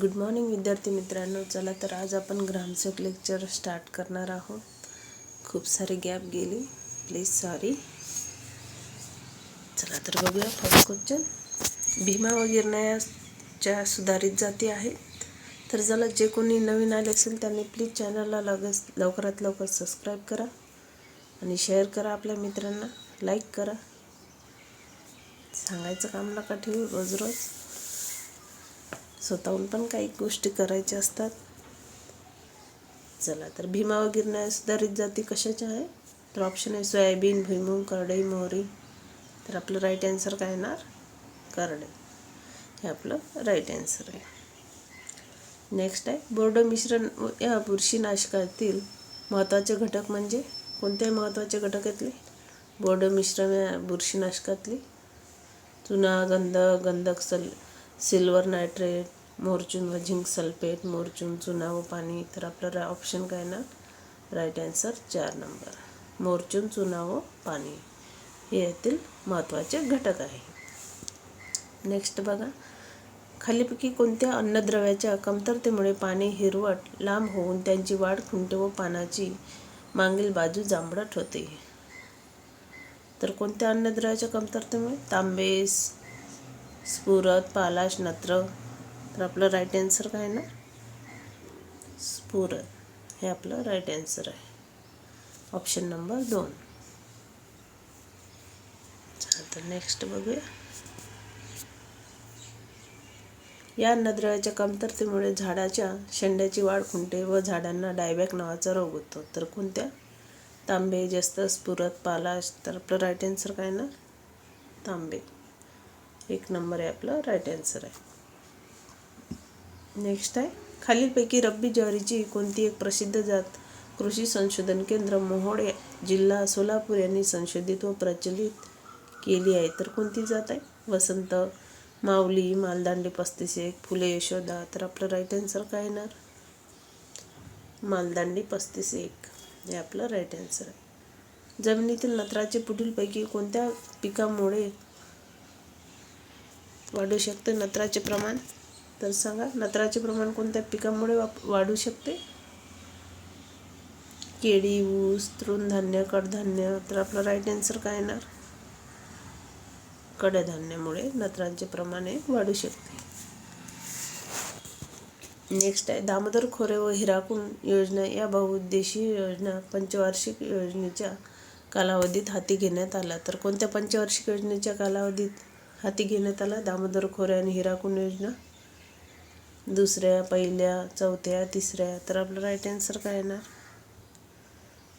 Good morning विद्यार्थी मित्रांनो. चला तर आज आपण ग्रामसेवक लेक्चर स्टार्ट करणार आहोत. खूप सारे गॅप गेली. प्लीज सॉरी चला तर बघूया फर्स्ट क्वेश्चन भीमा वगैरेच्या सुधारित जाती आहेत. तर चला जे कोणी नवीन आले असेल त्यांनी प्लीज चॅनलला लगेच लवकरात लवकर सबस्क्राईब करा आणि शेअर करा आपल्या मित्रांना. लाईक करा. सांगायचं काम नका ठेवू रोज रोज. स्वतःहून पण काही गोष्टी करायच्या असतात. चला तर भीमा व गिरण्या सुधारित जाती कशाच्या आहे? तर ऑप्शन आहे सोयाबीन भुईमुंग करडई मोहरी. तर आपलं राईट आन्सर काय येणार? करडई. हे आपलं राईट आन्सर आहे. नेक्स्ट आहे बोर्ड मिश्रण या बुरशीनाशकातील महत्त्वाचे घटक म्हणजे कोणते महत्त्वाचे घटक येतले? बोर्ड मिश्रण या बुरशीनाशकातली चुना गंध गंधक सल सिल्वर नायट्रेट मोरचून व झिंक सल्फेट मोरचून चुना व पाणी तर आपलं ऑप्शन काय ना? राईट आन्सर चार नंबर मोरचून चुना व पाणी. हे यातील महत्त्वाचे घटक आहे. नेक्स्ट बघा. खालीपैकी कोणत्या अन्नद्रव्याच्या कमतरतेमुळे पाने हिरवट लांब होऊन त्यांची वाढ खुंटे व पानाची मागील बाजू जांभळट होते? तर कोणत्या अन्नद्रव्याच्या कमतरतेमुळे तांबेस स्फुरत पालाश नत्र. तर आपलं राईट आन्सर काय ना? स्फुरत हे आपलं राईट आन्सर आहे. ऑप्शन नंबर दोन. तर नेक्स्ट बघूया. या अन्नद्रव्याच्या कमतरतेमुळे झाडाच्या शेंड्याची वाढ खुंटे व झाडांना डायबॅक नावाचा रोग होतो. तर कोणत्या? तांबे जास्त स्फुरत पालाश. तर आपलं राईट आन्सर काय ना? तांबे. एक नंबर आहे आपलं राईट आन्सर आहे. नेक्स्ट आहे खालीलपैकी रब्बी ज्वारीची कोणती एक प्रसिद्ध जात? कृषी संशोधन केंद्र मोहोड जिल्हा सोलापूर यांनी संशोधित व प्रचलित केली आहे. तर कोणती जात आहे? वसंत माऊली मालदांडी पस्तीस एक फुले यशोदा. तर आपलं राईट आन्सर काय येणार? मालदांडी पस्तीस एक हे आपलं राईट आन्सर आहे. जमिनीतील नत्राचे पुढीलपैकी कोणत्या पिकामुळे वाढू शकते नत्राचे प्रमाण? तर सांगा नत्राचे प्रमाण कोणत्या पिकामुळे वाप वाढू शकते? केळी ऊस तृणधान्य कडधान्य तर आपलं राईट आन्सर काय येणार? कडधान्यामुळे नत्रांचे प्रमाण हे वाढू शकते. नेक्स्ट आहे दामोदर खोरे व हिराकुंड योजना या बहुउद्देशीय योजना पंचवार्षिक योजनेच्या कालावधीत हाती घेण्यात आला. तर कोणत्या पंचवार्षिक योजनेच्या कालावधीत? हाती घेण्यात आला. दामोदर खोऱ्या आणि हिराकुंड योजना? दुसऱ्या पहिल्या चौथ्या तिसऱ्या. तर आपलं राईट आन्सर काय येणार?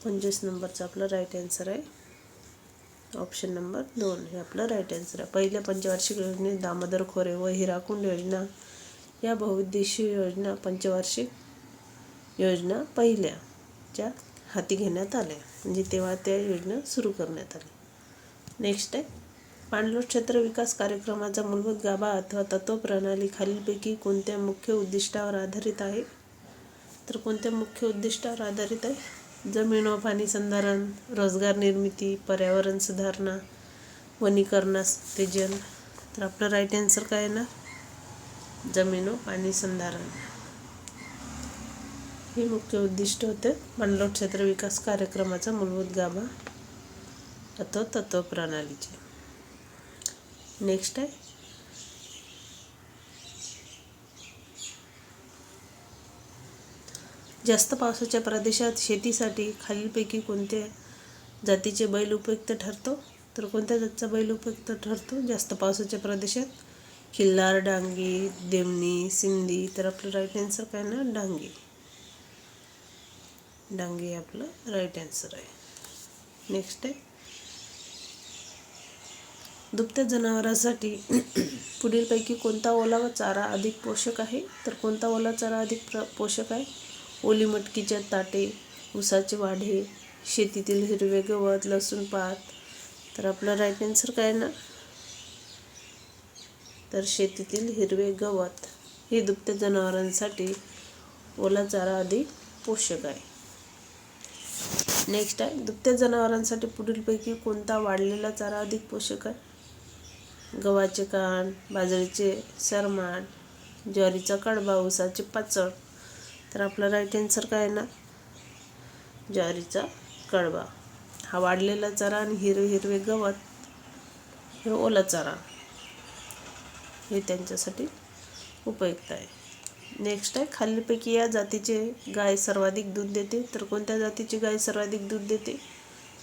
पंचवीस नंबरचं आपलं राईट आन्सर आहे. ऑप्शन नंबर दोन हे आपलं राईट आन्सर आहे. पहिल्या पंचवार्षिक योजनेत दामोदर खोरे व हिराकुंड योजना? या बहुउद्देशीय योजना पंचवार्षिक योजना पहिल्याच्या हाती घेण्यात आल्या. म्हणजे तेव्हा त्या योजना सुरू करण्यात आल्या. नेक्स्ट आहे. पाणलोट क्षेत्र विकास कार्यक्रमाचा मूलभूत गाभा अथवा तत्वप्रणाली खालीलपैकी कोणत्या मुख्य उद्दिष्टावर आधारित आहे? तर कोणत्या मुख्य उद्दिष्टावर आधारित आहे? जमीन व पाणी संधारण रोजगार निर्मिती पर्यावरण सुधारणा वनीकरणास उत्तेजन. तर आपलं राईट आन्सर काय येणार जमीन व पाणी संधारण. हे मुख्य उद्दिष्ट होते पाणलोट क्षेत्र विकास कार्यक्रमाचा मूलभूत गाभा अथवा तत्वप्रणालीचे नेक्स्ट आहे. जास्त पावसाच्या प्रदेशात शेतीसाठी खालीलपैकी कोणत्या जातीचे बैल उपयुक्त ठरतो? तर कोणत्या जातीचा बैल उपयुक्त ठरतो? जास्त पावसाच्या प्रदेशात खिल्लार डांगी देमणी सिंधी तर आपलं राईट आन्सर काय ना? डांगी. डांगी हे आपलं राईट आन्सर आहे. नेक्स्ट आहे. दुभत्या जनावरांसाठी पुढीलपैकी कोणता ओलावा चारा अधिक पोषक आहे? तर कोणता ओला चारा अधिक प्र पोषक आहे? ओली मटकीच्या ताटे ऊसाचे वाढे शेतीतील हिरवे गवत लसूण पात. तर आपला राईट आन्सर काय ना? तर शेतीतील हिरवे गवत. हे दुभत्या जनावरांसाठी ओला चारा अधिक पोषक आहे. नेक्स्ट आहे दुभत्या जनावरांसाठी पुढीलपैकी कोणता वाढलेला चारा अधिक पोषक आहे? गव्हाचे कान बाजरीचे सरमाट ज्वारीचा कडबा ऊसाचे पाचड तर आपला राईट आन्सर काय ना? ज्वारीचा कडबा. हा वाढलेला चारा आणि हिरवे हिरवे गवत हे ओला चारा. हे त्यांच्यासाठी उपयुक्त आहे. नेक्स्ट आहे खालीलपैकी या जातीचे गाय सर्वाधिक दूध देते. तर कोणत्या जातीची गाय सर्वाधिक दूध देते?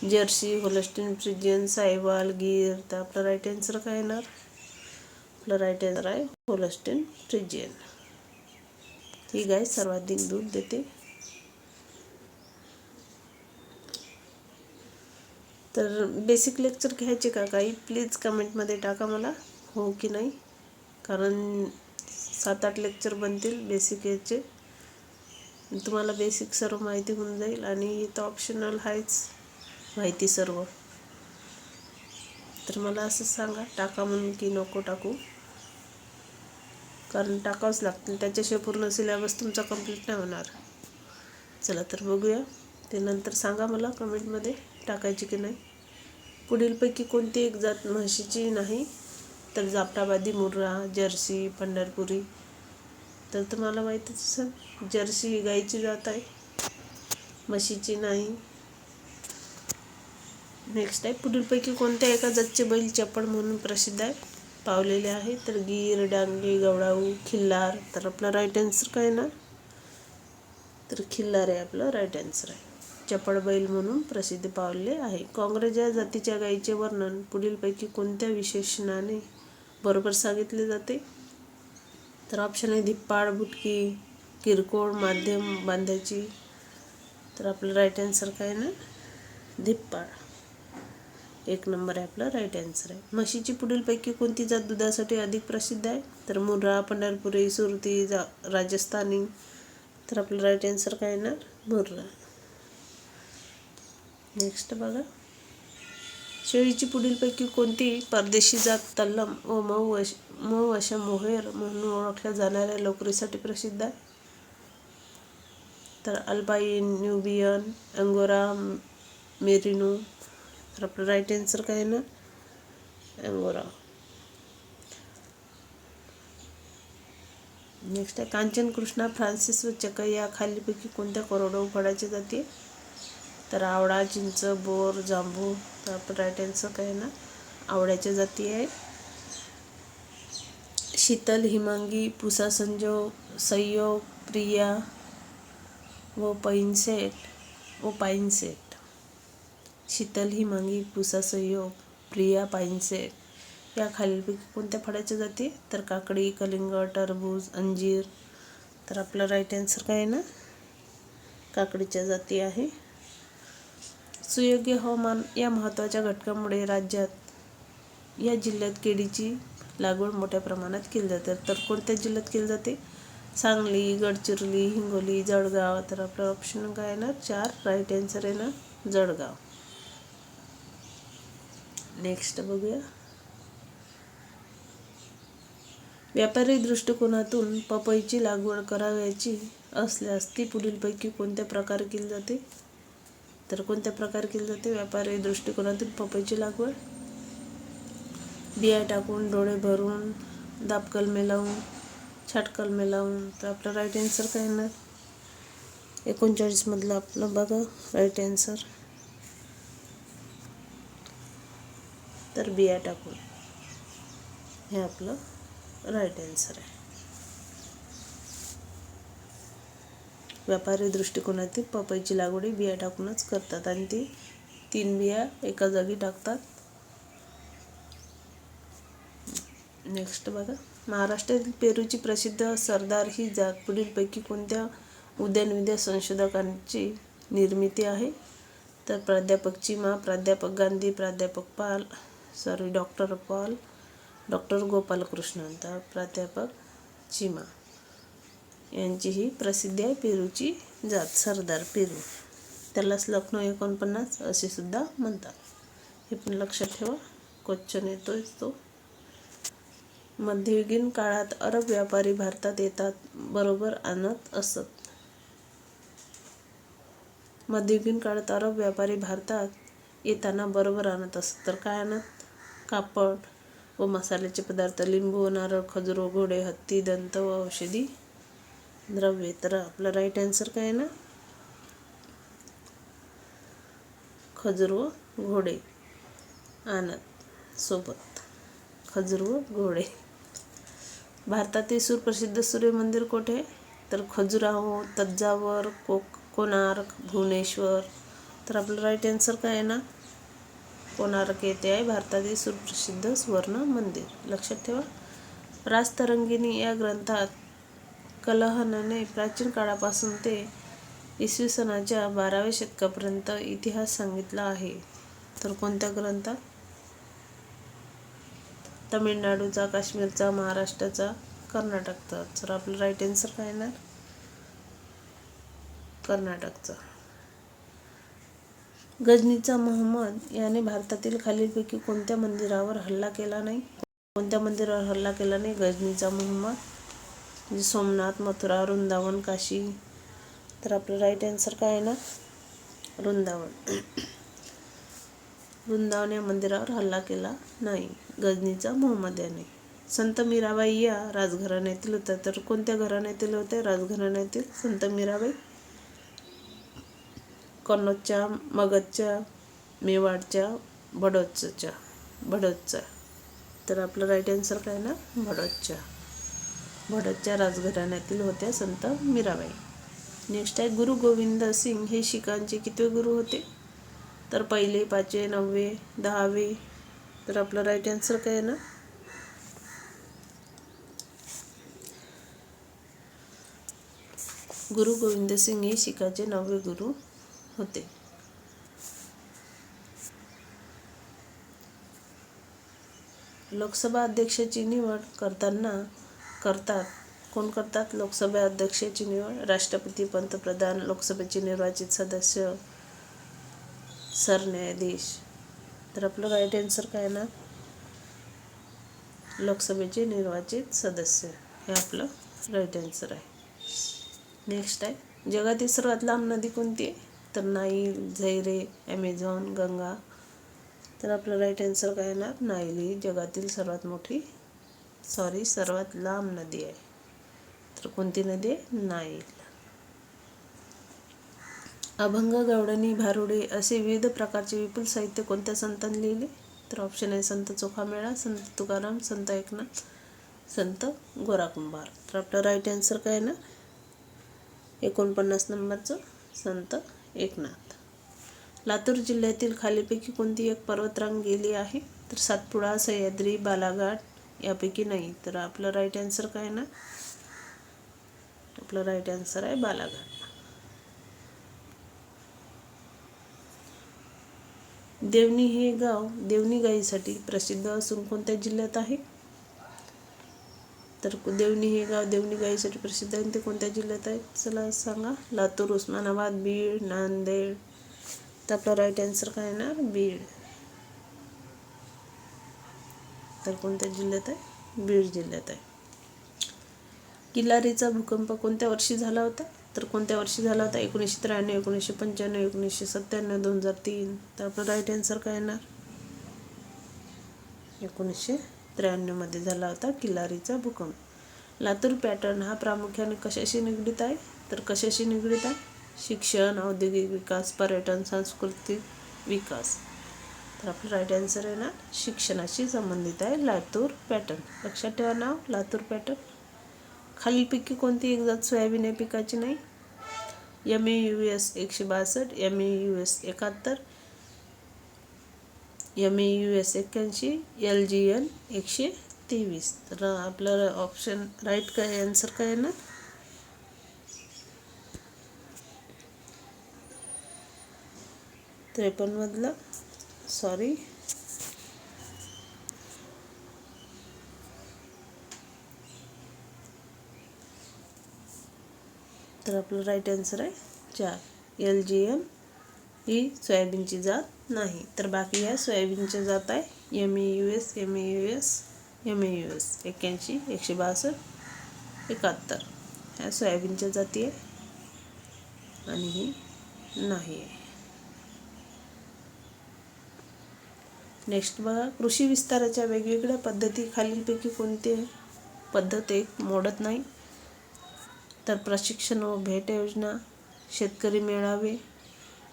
Jersey Holstein Friesian Sahiwal Gir तर आपलं राईट आन्सर काय येणार? आपलं राईट आन्सर आहे होलस्टीन फ्रिजियन ही गाय सर्वाधिक दूध देते. तर बेसिक लेक्चर घ्यायचे का काही? प्लीज कमेंटमध्ये टाका मला. हो की नाही? कारण सात आठ लेक्चर बनतील बेसिक याचे. तुम्हाला बेसिक सर्व माहिती होऊन जाईल आणि तर ऑप्शनल आहेच. माहिती सर्व. तर मला असं सांगा टाका म्हणून की नको टाकू. कारण टाकावंच लागतील. त्याच्याशिवाय पूर्ण सिलेबस तुमचा कंप्लीट नाही होणार. चला तर बघूया. ते नंतर सांगा मला कमेंटमध्ये टाकायची की नाही. पुढीलपैकी कोणती एक जात म्हशीची नाही तर जाफराबादी मुर्रा जर्सी पंढरपुरी. तर तुम्हाला माहितीच असेल जर्सी गाईची जात आहे. म्हशीची नाही. नेक्स्ट आहे. पुढीलपैकी कोणत्या एका जातचे बैल चप्पड म्हणून प्रसिद्ध आहे? पावलेले आहे. तर गीर डांगे गवडाऊ खिल्लार. तर आपला राईट आन्सर काय ना तर खिल्लार आहे आपलं राईट आन्सर आहे. चपड बैल म्हणून प्रसिद्ध पावले आहे. काँग्रेस या जातीच्या गायीचे वर्णन पुढीलपैकी कोणत्या विशेषणाने बरोबर सांगितले जाते? तर ऑप्शन आहे धिप्पाड बुटकी किरकोळ माध्यम बांधायची. तर आपलं राईट आन्सर काय ना धिप्पाड. एक नंबर आहे आपला राईट आन्सर आहे. म्हशीची पुढीलपैकी कोणती जात दुधासाठी अधिक प्रसिद्ध आहे? तर मुर्रा पंढरपुरी सुरती जा राजस्थानी. तर आपलं राईट आन्सर काय येणार? मुर्रा. नेक्स्ट बघा. शेळीची पुढीलपैकी कोणती परदेशी जात तल्लम व मऊ अश मऊ अशा मोहेर म्हणून ओळखल्या जाणाऱ्या लोकरीसाठी प्रसिद्ध आहे? तर अल्बाईन न्यूबियन अंगोरा मेरिनो तर आपलं राईट आन्सर काय ना? अंगोरा नेक्स्ट आहे कांचन कृष्णा फ्रान्सिस व चक या खालीपैकी कोणत्या कोरडवाहू फळाची जाते? तर आवळा चिंच बोर जांभू तर आपण राईट आन्सर काय ना? आवळ्याच्या जाती आहे. शीतल हिमांगी पुसा संजोग संयोग प्रिया व पैनसेट व पाईनसेट शीतल हिमांगी पुसा संयोग प्रिया पाइनसे. या खालीलपैकी कोणत्या फळाच्या जाती? तर काकडी कलिंगड टरबूज अंजीर. तर आपलं राईट आन्सर काय आहे ना? काकडीच्या जाती आहे. सुयोग्य हवामान या महत्त्वाच्या घटकामुळे राज्यात या जिल्ह्यात केळीची लागवड मोठ्या प्रमाणात केली जाते. तर कोणत्या जिल्ह्यात केली जाते? सांगली गडचिरोली हिंगोली जळगाव. तर आपलं ऑप्शन काय येणार चार. राईट आन्सर ना? जळगाव. नेक्स्ट बघूया. व्यापारी दृष्टिकोनातून पपईची लागवड करावयाची असल्यास ती पुढीलपैकी कोणत्या प्रकारे केली जाते? तर कोणत्या प्रकारे केली जाते? व्यापारी दृष्टिकोनातून पपईची लागवड. बिया टाकून डोळे भरून दाबकलमे लावून छाटकलमे लावून तर आपलं राईट आन्सर काय येणार? एकोणचाळीसमधलं आपलं बघा राईट आन्सर तर बिया टाकून हे आपलं राईट आन्सर आहे. व्यापारी दृष्टिकोनातील पपईची लागवड बिया टाकूनच करतात आणि ती तीन बिया एका जागी टाकतात. नेक्स्ट बघा. महाराष्ट्रातील पेरूची प्रसिद्ध सरदार ही जात पुढीलपैकी कोणत्या उद्यानविद्या संशोधकांची निर्मिती आहे? तर प्राध्यापक चिमा प्राध्यापक गांधी प्राध्यापक Pal sorry doctor Paul doctor Gopalakrishnan तर प्राध्यापक चिमा यांची ही प्रसिद्धी आहे पेरूची जात सरदार पेरू. त्यालाच लखनौ एकोणपन्नास असे सुद्धा म्हणतात. हे पण लक्षात ठेवा क्वेश्चन येतोच तो. मध्ययुगीन काळात अरब व्यापारी भारतात येतात बरोबर आणत असत. मध्ययुगीन काळात अरब व्यापारी भारतात येताना बरोबर आणत असत तर काय आणत? कापड व मसाल्याचे पदार्थ लिंबू नारळ खजूर घोडे हत्ती दंत व औषधी द्रव्ये. तर आपलं राईट आन्सर काय आहे ना? खजूर व घोडे. आणत सोबत. खजूर व घोडे. भारतातील सुप्रसिद्ध सूर्य मंदिर कोठे? तर खजुराहो तज्जावर को कोणार्क भुवनेश्वर. तर आपलं राईट आन्सर काय आहे ना? कोणार्क येथे आहे भारतातील सुप्रसिद्ध सुवर्ण मंदिर. लक्षात ठेवा राजतरंगिणी या ग्रंथात कलहनने प्राचीन काळापासून ते इसवी सनाच्या बाराव्या शतकापर्यंत इतिहास सांगितला आहे. तर कोणत्या ग्रंथात? तमिळनाडूचा काश्मीरचा महाराष्ट्राचा कर्नाटकचा. तर आपलं राईट आन्सर काय येणार? कर्नाटकचा. गजनीचा मोहम्मद याने भारतातील खालीलपैकी कोणत्या मंदिरावर हल्ला केला नाही? कोणत्या मंदिरावर हल्ला केला नाही? गजनीचा मोहम्मद म्हणजे सोमनाथ मथुरा वृंदावन काशी. तर आपलं राईट आन्सर काय आहे ना? वृंदावन. वृंदावन या मंदिरावर हल्ला केला नाही. गजनीचा मोहम्मद याने. संत मीराबाई या राजघराण्यातील होत्या. तर कोणत्या घराण्यातील होत्या? राजघराण्यातील संत मीराबाई. कन्नौजच्या मगधच्या मेवाडच्या बडोदच्या बडोदच्या तर आपलं राईट आन्सर काय ना? भडोदच्या भडोदच्या राजघराण्यातील होत्या संत मीराबाई. नेक्स्ट आहे गुरु गोविंद सिंग. हे शिखांचे कितवे गुरु होते? तर पहिले पाचवे नववे दहावे. तर आपलं राईट आन्सर काय आहे ना? गुरु गोविंद सिंग हे शिखाचे नववे गुरु होते. लोकसभा अध्यक्षाची निवड करताना करतात. कोण करतात? लोकसभा अध्यक्षाची निवड राष्ट्रपती पंतप्रधान लोकसभेचे निर्वाचित सदस्य सरन्यायाधीश. तर आपलं राईट आन्सर काय ना? लोकसभेचे निर्वाचित सदस्य. हे आपलं राईट आन्सर आहे. नेक्स्ट आहे. जगातील सर्वात लांब नदी कोणती आहे? तर नाईल झैरे ॲमेझॉन गंगा. तर आपलं राईट आन्सर काय येणार? नाईल ही जगातील सर्वात मोठी सॉरी सर्वात लांब नदी आहे. तर कोणती नदी आहे? नाईल. अभंग गवडणी भारुडे असे विविध प्रकारचे विपुल साहित्य कोणत्या संतांनी लिहिले? तर ऑप्शन आहे संत चोखामेळा संत तुकाराम संत एकनाथ संत गोराकुंभार. तर आपलं राईट आन्सर काय आहे ना एकोणपन्नास नंबरचं संत एकनाथ. लातूर जिल्ह्यातील खालीपैकी कोणती एक पर्वतरांग गेली आहे? तर सातपुडा सह्याद्री बालाघाट यापैकी नाही. तर आपलं राईट आन्सर काय ना? आपलं राईट आन्सर आहे बालाघाट. देवणी हे गाव देवणी गाईसाठी प्रसिद्ध असून कोणत्या जिल्ह्यात आहे? तर देवणी हे गाव देवणी गायीसाठी प्रसिद्ध आहे. ते कोणत्या जिल्ह्यात आहे चला सांगा. लातूर उस्मानाबाद बीड नांदेड. तर आपला राईट आन्सर काय येणार? बीड. तर कोणत्या जिल्ह्यात आहे? बीड जिल्ह्यात आहे. किल्लारीचा भूकंप कोणत्या वर्षी झाला होता? तर कोणत्या वर्षी झाला होता? एकोणीसशे त्र्याण्णव एकोणीसशे पंच्याण्णव एकोणीसशे सत्त्याण्णव दोन हजार तीन. तर आपला राईट आन्सर काय येणार? एकोणीसशे त्र्याण्णवमध्ये झाला होता किल्लारीचा भूकंप. लातूर पॅटर्न हा प्रामुख्याने कशाशी निगडीत आहे? तर कशाशी निगडीत आहे? शिक्षण औद्योगिक विकास पर्यटन सांस्कृतिक विकास. तर आपलं राईट आन्सर आहे ना शिक्षणाशी संबंधित आहे लातूर पॅटर्न. लक्षात ठेवा नाव लातूर पॅटर्न. खालीलपैकी कोणती एक जात सोयाबीन या पिकाची नाही? एम ए यू एस एकशे बासष्ट एम ए यू एस एकाहत्तर एम ए यू एस एक्क्याऐंशी एल जी एन एकशे तेवीस. तर आपलं ऑप्शन राईट काय आन्सर काय आहे ना त्रेपन्नमधलं सॉरी तर आपलं राईट आन्सर आहे चार. एल जी एम ही सोयाबीनची जात नाही. तर बाकी ह्या सोयाबीनच्या जात आहे. M A U S M A U S M A U S एक्क्याऐंशी एकशे बासष्ट एकाहत्तर. ह्या सोयाबीनच्या जाती आहे आणि ही नाही आहे. नेक्स्ट बघा कृषी विस्ताराच्या वेगवेगळ्या पद्धती खालीलपैकी कोणते पद्धत एक मोडत नाही. तर प्रशिक्षण व भेट योजना शेतकरी मेळावे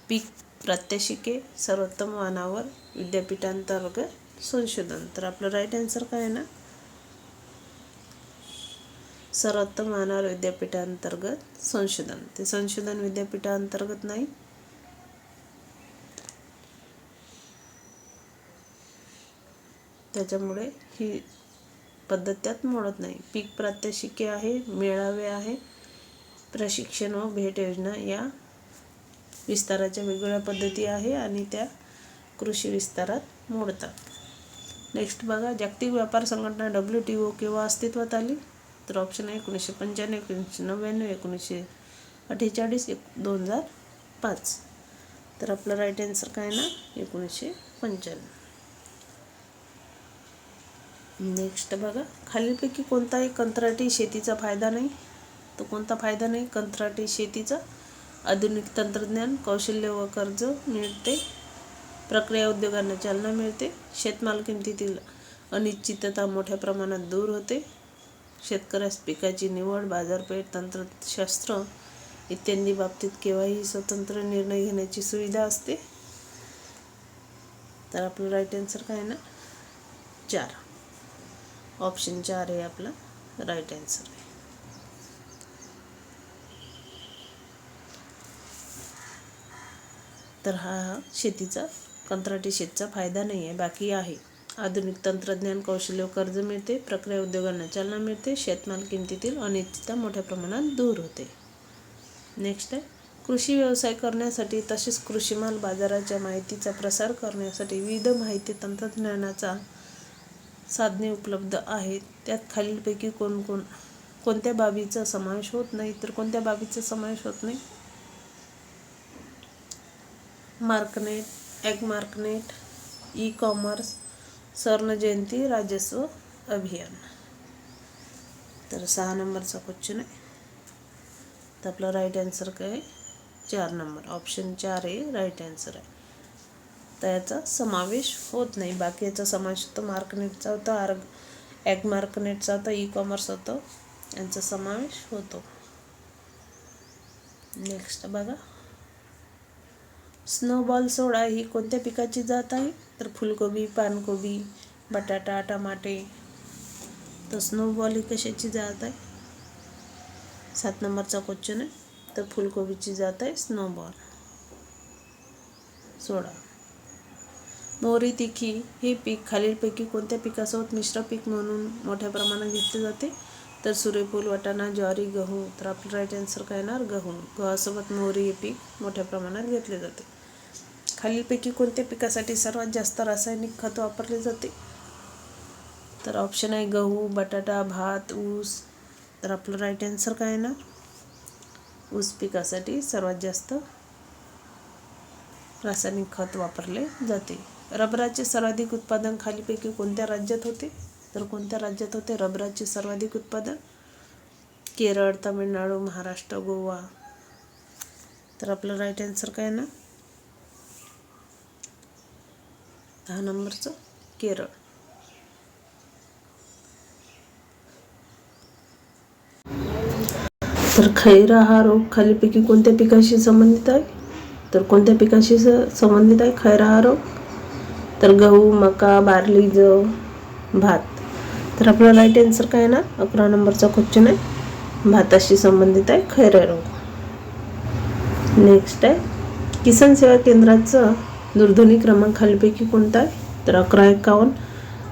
पीक प्रात्यक्षिके सर्वोत्तम वानावर विद्यापीठांतर्गत संशोधन. तर आपलं राईट आन्सर काय आहे ना? सर्वोत्तम वानावर विद्यापीठांतर्गत संशोधन. ते संशोधन विद्यापीठांतर्गत नाही. त्याच्यामुळे ही पद्धत त्यात मोडत नाही. पीक प्रात्यक्षिके आहे मेळावे आहे प्रशिक्षण व भेट योजना या विस्ताराच्या वेगवेगळ्या पद्धती आहे आणि त्या कृषी विस्तारात मोडतात. नेक्स्ट बघा जागतिक व्यापार संघटना डब्ल्यू टी ओ केव्हा अस्तित्वात आली? तर ऑप्शन आहे एकोणीसशे पंच्याण्णव एकोणीसशे नव्याण्णव एकोणीसशे अठ्ठेचाळीस एक दोन हजार पाच. तर आपलं राईट आन्सर काय ना? एकोणीसशे पंच्याण्णव. नेक्स्ट बघा खालीलपैकी कोणताही कंत्राटी शेतीचा फायदा नाही. तो कोणता फायदा नाही? कंत्राटी शेतीचा आधुनिक तंत्रज्ञान कौशल्य व कर्ज मिळते. प्रक्रिया उद्योगांना चालना मिळते. शेतमाल किमतीतील अनिश्चितता मोठ्या प्रमाणात दूर होते. शेतकऱ्यास पिकाची निवड बाजारपेठ तंत्रशास्त्र इत्यादी बाबतीत केव्हाही स्वतंत्र निर्णय घेण्याची सुविधा असते. तर आपलं राईट आन्सर काय आहे ना? चार. ऑप्शन चार हे आपला राईट आन्सर आहे तर हा हा शेतीचा कंत्राटी शेतीचा फायदा नाही आहे बाकी आहे. आधुनिक तंत्रज्ञान कौशल्य कर्ज मिळते प्रक्रिया उद्योगांना चालना मिळते शेतमाल किमतीतील अनिश्चितता मोठ्या प्रमाणात दूर होते. नेक्स्ट आहे. कृषी व्यवसाय करण्यासाठी तसेच कृषीमाल बाजाराच्या माहितीचा प्रसार करण्यासाठी विविध माहिती तंत्रज्ञानाचा साधने उपलब्ध आहेत. त्यात खालीलपैकी कोण कोण कोणत्या बाबीचा समावेश होत नाही तर कोणत्या बाबीचा समावेश होत नाही Marknet Ag Marknet e-commerce Swarna Jayanti राजस्व अभियान. तर सहा नंबरचा क्वेश्चन आहे. तर आपलं राईट आन्सर काय आहे? चार नंबर. ऑप्शन चार हे राईट आन्सर आहे. तर याचा समावेश होत नाही. बाकी याचा समावेश होतो मार्कनेटचा होता आर्ग ॲग मार्कनेटचा होता ई कॉमर्स होतं. यांचा समावेश होतो. नेक्स्ट बघा. स्नोबॉल सोडा ही कोणत्या पिकाची जात आहे? तर फुलकोबी पानकोबी बटाटा टमाटे. तर स्नोबॉल ही कशाची जात आहे? सात नंबरचा क्वेश्चन आहे. तर फुलकोबीची जात आहे स्नोबॉल सोडा मोहरी तिखी हे पीक खालीलपैकी कोणत्या पिकासोबत मिश्र पीक म्हणून मोठ्या प्रमाणात घेतले जाते? तर सूर्यफूल वाटाणा ज्वारी गहू. तर आपलं राईट आन्सर काय येणार? गहू. गव्हासोबत मोहरी हे पीक मोठ्या प्रमाणात घेतले जाते. खालीलपैकी कोणत्या पिकासाठी सर्वात जास्त रासायनिक खत वापरले जाते? तर ऑप्शन आहे गहू बटाटा भात ऊस. तर आपलं राईट आन्सर काय ना? ऊस पिकासाठी सर्वात जास्त रासायनिक खत वापरले जाते. रबराचे सर्वाधिक उत्पादन खालीपैकी कोणत्या राज्यात होते? तर कोणत्या राज्यात होते? रबराचे सर्वाधिक उत्पादन केरळ तामिळनाडू महाराष्ट्र गोवा. तर आपलं राईट आन्सर काय ना? दहा नंबरचं केरळ. तर खैरा हा रोग खालीपैकी कोणत्या पिकाशी संबंधित आहे? तर कोणत्या पिकाशी संबंधित आहे खैरा हा रोग? तर गहू मका बार्ली जव भात. तर आपला राईट आन्सर काय आहे ना अकरा नंबरचा क्वेश्चन आहे. भाताशी संबंधित आहे खैरा रोग. नेक्स्ट आहे किसान सेवा केंद्राचं दूरध्वनी क्रमांक खालीपैकी कोणता आहे? तर अकरा एक्कावन्न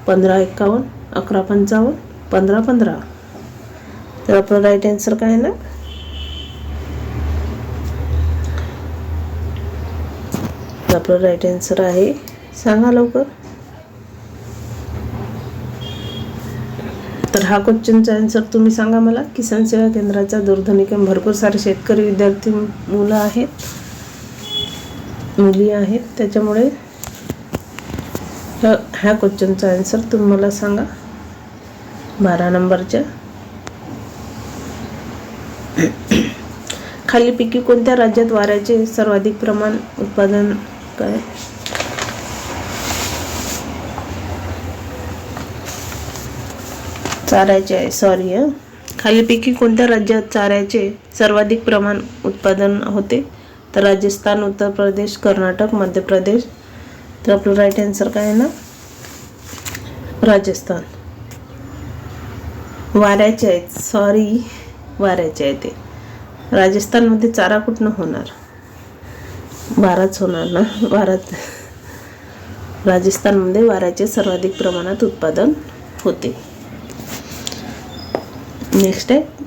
पंधरा एक्कावन्न अकरा पंचावन्न पंधरा पंधरा. तर आपलं राईट आन्सर काय आहे ना? आपलं राईट आन्सर आहे सांगा लवकर. तर हा क्वेश्चनचा आन्सर तुम्ही सांगा मला. किसान सेवा केंद्राचा दूरध्वनी भरपूर सारे शेतकरी विद्यार्थी मुलं आहेत. मुली आहेत त्याच्यामुळे ह्या ह्या क्वेश्चनचा आन्सर तुम्ही मला सांगा. बारा नंबरच्या. खालीपैकी कोणत्या राज्यात वाऱ्याचे सर्वाधिक प्रमाण उत्पादन काय? चाऱ्याचे आहे सॉरी खालीपैकी कोणत्या राज्यात चाऱ्याचे सर्वाधिक प्रमाण उत्पादन होते? तर राजस्थान उत्तर प्रदेश कर्नाटक मध्य प्रदेश. तर आपलं राईट आन्सर काय आहे ना? राजस्थान. वाऱ्याचे आहेत. सॉरी वाऱ्याचे आहे ते. राजस्थानमध्ये चारा कुठनं होणार? वाराच होणार ना? वारात. राजस्थानमध्ये वाऱ्याचे सर्वाधिक प्रमाणात उत्पादन होते. नेक्स्ट आहे.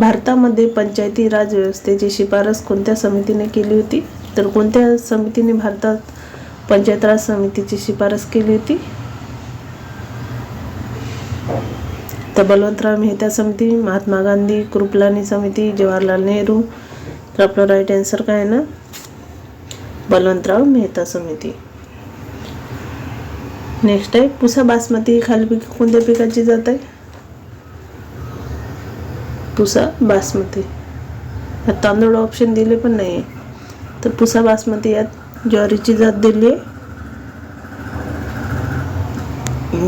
भारतामध्ये पंचायती राज व्यवस्थेची शिफारस कोणत्या समितीने केली होती? तर कोणत्या समितीने भारतात पंचायत राज समितीची शिफारस केली होती? तर बलवंतराव मेहता समिती महात्मा गांधी कृपलानी समिती जवाहरलाल नेहरू तर आपलं राईट आन्सर काय आहे ना? बलवंतराव मेहता समिती. नेक्स्ट आहे पुसा बासमती ही खालीपैकी कोणत्या पिकाची जात आहे? पुसा बासमती. यात तांदूळ ऑप्शन दिले पण नाही आहे तर पुसा बासमती यात ज्वारीची जात दिली. आहे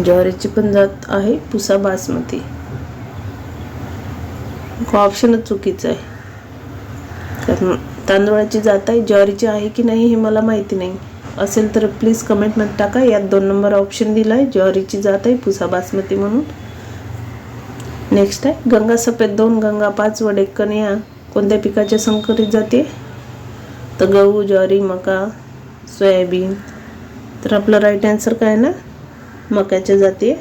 ज्वारीची पण जात आहे पुसा बासमती. ऑप्शनच चुकीचं आहे. कारण तांदूळाची जात आहे ज्वारीची आहे की नाही हे मला माहिती नाही. असेल तर प्लीज कमेंटमध्ये टाका. यात दोन नंबर ऑप्शन दिला आहे ज्वारीची जात आहे पुसा बासमती म्हणून. नेक्स्ट आहे गंगा सफेद दोन गंगा पाच व डेक्कन या कोणत्या पिकाच्या संकरित जाते? तर गहू ज्वारी मका सोयाबीन. तर आपलं राईट आन्सर काय ना? मक्याच्या जाती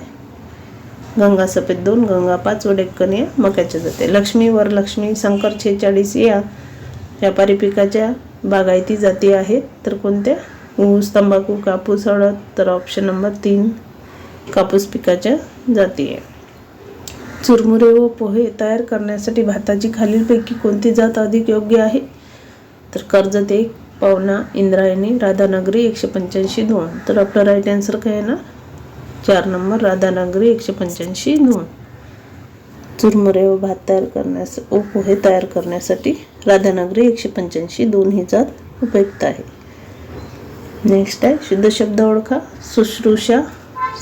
गंगा सफेद दोन गंगा पाच वडेक्कन या मक्याच्या जाते लक्ष्मी वरलक्ष्मी शंकर छेचाळीस या. व्यापारी पिकाच्या बागायती जाती आहेत. तर कोणत्या? ऊस तंबाखू कापूस हळद. तर ऑप्शन नंबर तीन कापूस पिकाच्या जाती आहे. चुरमुरे व पोहे तयार करण्यासाठी भाताची खालीलपैकी कोणती जात अधिक योग्य आहे? तर कर्जत एक पवना इंद्रायणी राधानगरी एकशे पंच्याऐंशी दोन तर आपलं राईट आन्सर काय आहे ना? चार नंबर राधानगरी एकशे पंच्याऐंशी दोन चुरमुरे व भात तयार करण्यास व पोहे तयार करण्यासाठी राधानगरी एकशे पंच्याऐंशी दोन ही जात उपयुक्त आहे. नेक्स्ट आहे शुद्ध शब्द ओळखा. शुश्रूषा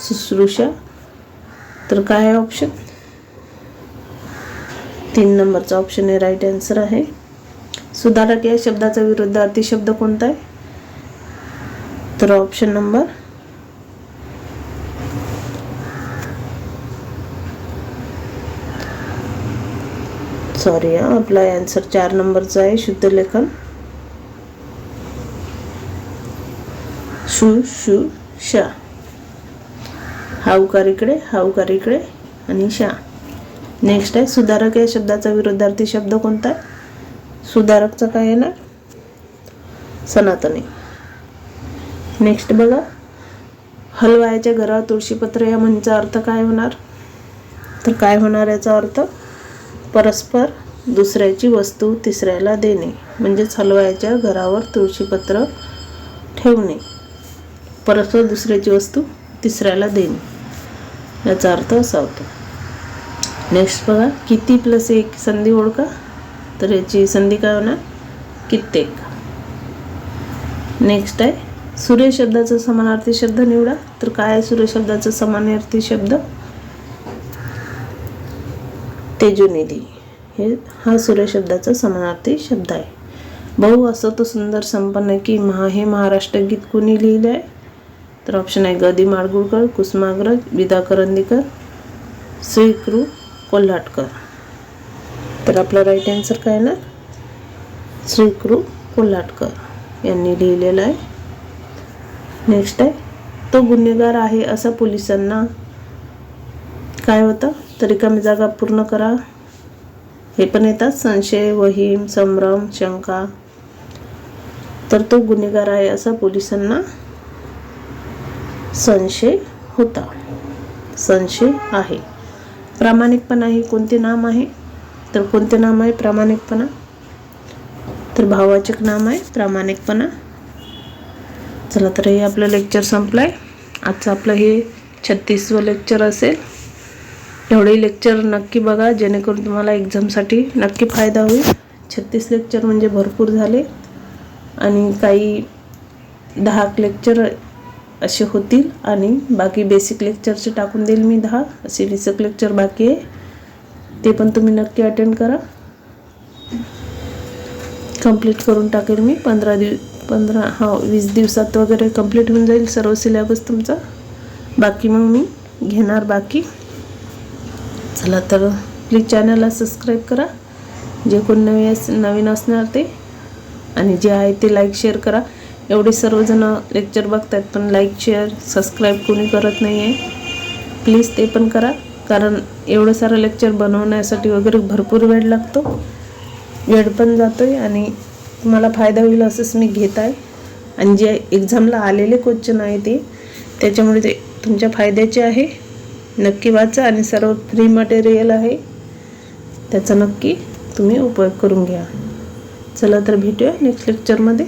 शुश्रूषा. तर काय आहे ऑप्शन तीन नंबरचा ऑप्शन आहे राईट आन्सर आहे. सुधारक या शब्दाचा विरुद्धार्थी शब्द कोणता आहे? तर ऑप्शन नंबर सॉरी आपला आन्सर चार नंबरचा आहे शुद्ध लेखन. शु शु शा हा उकार इकडे हा उकार इकडे आणि शा. नेक्स्ट आहे सुधारक या शब्दाचा विरुद्धार्थी शब्द कोणता आहे? सुधारकचा काय येणार सनातनी. नेक्स्ट बघा. हलवायाच्या घरावर तुळशीपत्र या म्हणचा अर्थ काय होणार? तर काय होणार याचा अर्थ? परस्पर दुसऱ्याची वस्तू तिसऱ्याला देणे म्हणजेच हलवायाच्या घरावर तुळशीपत्र ठेवणे. परस्पर दुसऱ्याची वस्तू तिसऱ्याला देणे. याचा अर्थ असा होतो. नेक्स्ट बघा किती प्लस एक संधी ओळखा? तर याची संधी काय होणार? कित्येक. नेक्स्ट आहे सूर्य शब्दाचा समानार्थी शब्द निवडा. तर काय आहे सूर्य शब्दाचा समानार्थी शब्द? तेजोनिधी. हे हा सूर्य शब्दाचा समानार्थी शब्द आहे. भाऊ असं तो सुंदर संपन्न की महा हे महाराष्ट्र गीत कोणी लिहिलं आहे तर ऑप्शन आहे गदी माडगुळकर कुसुमाग्रज विदा करंदीकर स्वीकृत कोल्हाटकर तर आपला राईट आन्सर काय येणार? श्रीकृ कोल्हाटकर यांनी लिहिलेलं आहे. नेक्स्ट आहे तो गुन्हेगार आहे असा पोलिसांना काय होतं? तर रिकामी जागा पूर्ण करा. हे पण येतात संशय वहीम संभ्रम शंका. तर तो गुन्हेगार आहे असा पोलिसांना संशय होता. संशय आहे. प्रामाणिकपणा हे कोणते नाम आहे? तर कोणते नाम आहे प्रामाणिकपणा? तर भाववाचक नाम आहे प्रामाणिकपणा. चला तर हे आपलं लेक्चर संपलं आहे आजचं आपलं हे छत्तीसवं लेक्चर असेल. एवढे लेक्चर नक्की बघा जेणेकरून तुम्हाला एक्झामसाठी नक्की फायदा होईल. छत्तीस लेक्चर म्हणजे भरपूर झाले. आणि काही दहा लेक्चर असे होतील. आणि बाकी बेसिक लेक्चरचे टाकून देईल मी दहा. असे वीस लेक्चर बाकी आहे. ते पण तुम्ही नक्की अटेंड करा. कंप्लीट करून टाकेल मी. पंधरा दिव पंधरा हा वीस दिवसात वगैरे कंप्लीट होऊन जाईल सर्व सिलेबस तुमचा. बाकी मग मी घेणार बाकी. चला तर प्लीज चॅनलला सबस्क्राईब करा. जे कोण नवी अस नवीन असणार ते. आणि जे आहे ते लाईक शेअर करा. एवढे सर्वजणं लेक्चर बघतात पण लाईक शेअर सबस्क्राईब कोणी करत नाही आहे प्लीज ते पण करा कारण एवढं सारं लेक्चर बनवण्यासाठी वगैरे भरपूर वेळ लागतो. वेळ पण जातो आहे आणि तुम्हाला फायदा होईल असंच मी घेत आहे. आणि जे एक्झामला आलेले क्वेश्चन आहे ते त्याच्यामुळे ते तुमच्या फायद्याचे आहे. नक्की वाचा आणि सर्व फ्री मटेरियल आहे. त्याचा नक्की तुम्ही उपयोग करून घ्या. चला तर भेटूया नेक्स्ट लेक्चरमध्ये